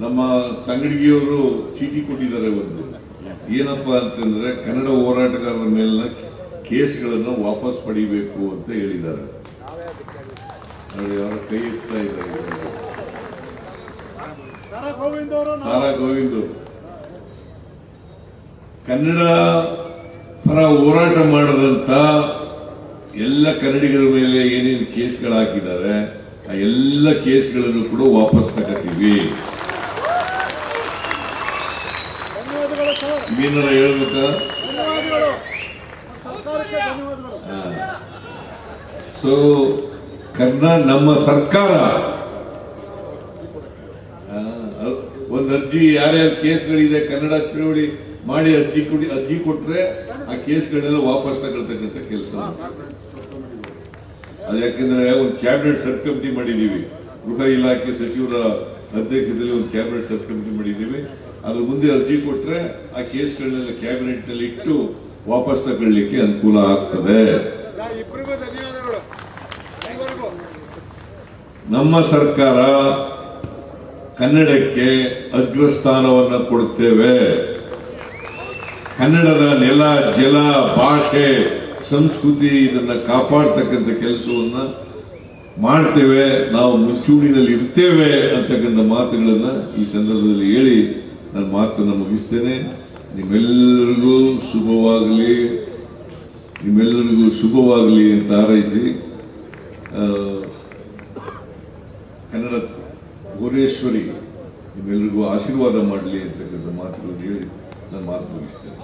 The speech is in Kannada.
ನಮ್ಮ ತಂಗಡಿಗೆಯವರು ಚೀಟಿ ಕೊಟ್ಟಿದ್ದಾರೆ ಒಂದು. ಏನಪ್ಪ ಅಂತಂದ್ರೆ ಕನ್ನಡ ಹೋರಾಟಗಾರರ ಮೇಲಿನ ಕೇಸ್ಗಳನ್ನು ವಾಪಸ್ ಪಡಿಬೇಕು ಅಂತ ಹೇಳಿದ್ದಾರೆ. ಅವರ ಕೈ ಎತ್ತಾ ಇದ್ದಾರೆ. ಸಾರಾ ಗೋವಿಂದ್ ಕನ್ನಡ ಪರ ಹೋರಾಟ ಮಾಡದಂತ ಎಲ್ಲ ಕನ್ನಡಿಗರ ಮೇಲೆ ಏನೇನು ಕೇಸ್ಗಳು ಹಾಕಿದ್ದಾರೆ ಆ ಎಲ್ಲ ಕೇಸ್ಗಳನ್ನು ಕೂಡ ವಾಪಸ್ ತಗತೀವಿ. ಏನಾರ ಹೇಳ್ಬೇಕಾ? ಸೊ ಕನ್ನಡ ನಮ್ಮ ಸರ್ಕಾರ ಒಂದ್ ಅರ್ಜಿ, ಯಾರ್ಯಾರು ಕೇಸ್ಗಳಿದೆ, ಕನ್ನಡ ಚಳವಳಿ ಮಾಡಿ ಅರ್ಜಿ ಕೊಡಿ, ಅರ್ಜಿ ಕೊಟ್ರೆ ಆ ಕೇಸ್ಗಳನ್ನೆಲ್ಲ ವಾಪಸ್ ತಗೊಳ್ತಕ್ಕಂಥ ಕೆಲಸ. ಅದು ಯಾಕೆಂದ್ರೆ ಒಂದು ಕ್ಯಾಬಿನೆಟ್ ಸಬ್ ಕಮಿಟಿ ಮಾಡಿದ್ದೀವಿ ಗೃಹ ಇಲಾಖೆ ಸಚಿವರ ಅಧ್ಯಕ್ಷತೆಯಲ್ಲಿ ಒಂದು ಕ್ಯಾಬಿನೆಟ್ ಸಬ್ ಕಮಿಟಿ ಮಾಡಿದೀವಿ. ಅದ್ರ ಮುಂದೆ ಅರ್ಜಿ ಕೊಟ್ರೆ ಆ ಕೇಸ್ಗಳನ್ನೆಲ್ಲ ಕ್ಯಾಬಿನೆಟ್ನಲ್ಲಿ ಇಟ್ಟು ವಾಪಸ್ ತಗೊಳ್ಳಿಕ್ಕೆ ಅನುಕೂಲ ಆಗ್ತದೆ. ನಮ್ಮ ಸರ್ಕಾರ ಕನ್ನಡಕ್ಕೆ ಅಗ್ರಸ್ಥಾನವನ್ನು ಕೊಡುತ್ತೇವೆ ಕನ್ನಡದ ನೆಲ, ಜಲ, ಭಾಷೆ, ಸಂಸ್ಕೃತಿ ಇದನ್ನು ಕಾಪಾಡ್ತಕ್ಕಂಥ ಕೆಲಸವನ್ನ ಮಾಡ್ತೇವೆ. ನಾವು ಮುಂಚೂಣಿನಲ್ಲಿ ಇರ್ತೇವೆ ಅಂತಕ್ಕಂಥ ಮಾತುಗಳನ್ನ ಈ ಸಂದರ್ಭದಲ್ಲಿ ಹೇಳಿ ನನ್ನ ಮಾತನ್ನು ಮುಗಿಸ್ತೇನೆ ನಿಮ್ಮೆಲ್ಲರಿಗೂ ಶುಭವಾಗಲಿ. ನಿಮ್ಮೆಲ್ಲರಿಗೂ ಶುಭವಾಗಲಿ ಅಂತ ಹಾರೈಸಿ ಕನ್ನಡ ಭುವನೇಶ್ವರಿ ನಿಮ್ಮೆಲ್ಲರಿಗೂ ಆಶೀರ್ವಾದ ಮಾಡಲಿ ಅಂತಕ್ಕಂಥ ಮಾತುಗಳನ್ನು ಹೇಳಿ ನಾನು ಮಾತು ಮುಗಿಸ್ತೇನೆ.